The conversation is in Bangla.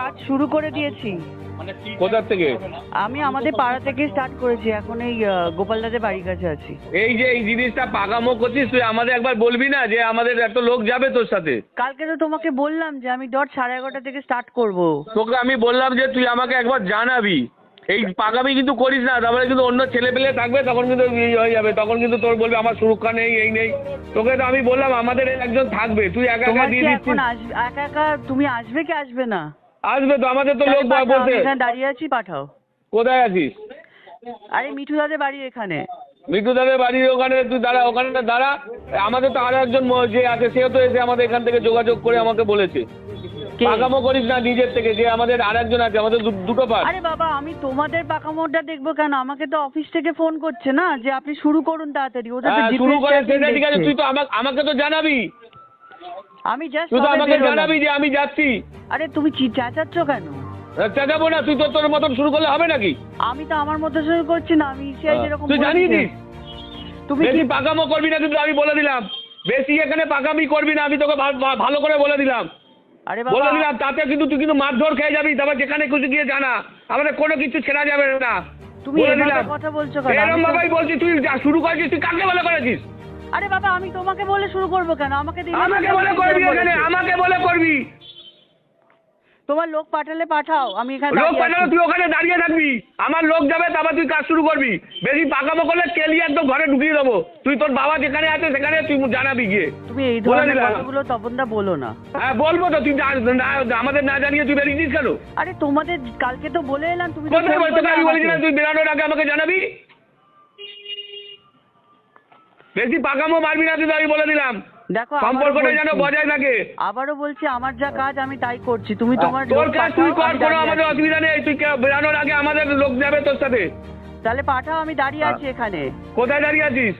কাজ শুরু করে দিয়েছি। কোথার থেকে? আমি আমাদের পাড়া থেকে স্টার্ট করেছি এখন এই আহ, গোপালদাদের বাড়ির কাছে আছি। এই যে এই জিনিসটা পাকামো করছিস তুই আমাদের একবার বলবি না যে আমাদের একটা লোক যাবে তোর সাথে? কালকে তো তোমাকে বললাম যে আমি ডট সাড়ে এগারোটা থেকে স্টার্ট করব। তোকে আমি বললাম যে তুই আমাকে একবার জানাবি। এই পাকামি কিন্তু করিস না তারপরে কিন্তু অন্য ছেলে পেলে থাকবে তখন কিন্তু ইয়ে হয়ে যাবে তখন কিন্তু তোর বলবে আমার সুরক্ষা নেই এই নেই। তোকে তো আমি বললাম আমাদের একজন থাকবে তুই একা একা দিয়ে দিচ্ছিস। একা একা তুমি আসবে কি আসবে না? আসবে তো আমাদের তো লোক পাঠাও, এখানে দাঁড়িয়ে আছি পাঠাও। কোথায় আছিস? আরে মিঠু দাদের বাড়ি এখানে। মিঠু দাদের বাড়ির ওখানে তুই দাঁড়া ওখানে দাঁড়া। আমাদের তো আরও একজন যে আছে সেও তো এসে আমাদের এখান থেকে যোগাযোগ করে আমাকে বলেছে? পাকামো করিস না নিজের থেকে যে আমাদের আর একজন আছে আমাদের দুটো পার্ট আরে বাবা আমি তোমাদের পাকামোড়টা দেখব কেন? আমাকে তো অফিস থেকে ফোন করছে না যে আপনি শুরু করুন তাড়াতাড়ি ওদের হ্যাঁ, শুরু করে সেটা ঠিক আছে তুই তো আমাকে আমাকে তো জানাবি। আমি জাস্ট তুই তো আমাকে জানাবি যে আমি যাচ্ছি। আরে তুমি চি- চেঁচাচ্ছ কেন? চেঁচাবো না তুই তো তোর মতন শুরু করলে হবে নাকি? আমি তো আমার মতো শুরু করছি না আমি ইসিআই যেরকম তুই জানিয়ে দিস। তুমি কি বেশি পাকামো করবি না কিন্তু আমি বলে দিলাম। বেশি এখানে পাকামি করবি না আমি তোকে ভালো করে বলে দিলাম। আরে বলে দিলাম তাতে কিন্তু তুই কিন্তু মারধর খেয়ে যাবি তারপর যেখানে কিছু গিয়ে জানা। আমাদের কোনো কিছু ছেড়া যাবে না। তুমি কথা বলছো কেন? এরম ভাবেই বলছি তুই শুরু করেছিস তুই কাকে বলে করেছিস? আরে বাবা আমি তোমাকে বলে শুরু করব কেন? আমাকে দিলে আমাকে বলে করবি। এখানে আমাকে বলে করবি। তোমার লোক পাঠালে পাঠাও আমি এখানে লোক আছি। তুই ওখানে দাঁড়িয়ে থাকবি। আমার লোক যাবে তারপর তুই কাজ শুরু করবি। বেশি পাকামো করলে কেলিয়ে একদম ঘরে ঢুকিয়ে দেবো। তুই তোর বাবা যেখানে আছে সেখানে তুই জানাবি গিয়ে। তুমি এই বলে ধরনের। কথাগুলো তপনদা বলো না। হ্যাঁ বলব তো তুই আমাদের না জানিয়ে তুই বেরিয়েছিস কেন? আরে তোমাদের কালকে তো বলে এলাম তুমি। তুই বেরানোর আগে আমাকে জানাবি। বেশি পাকামো মারবি না তুই আমি বলে দিলাম। দেখো সম্পর্কটা যেন। বজায় থাকে। আবারও বলছি আমার যা কাজ আমি তাই করছি। তুমি তোমার তোর কাজ তুই কর কোনো আমাদের অসুবিধা নেই। তুই বেরানোর আগে আমাদের লোক যাবে তোর সাথে। তাহলে পাঠাও আমি দাঁড়িয়ে আছি এখানে। কোথায় দাঁড়িয়ে আছিস?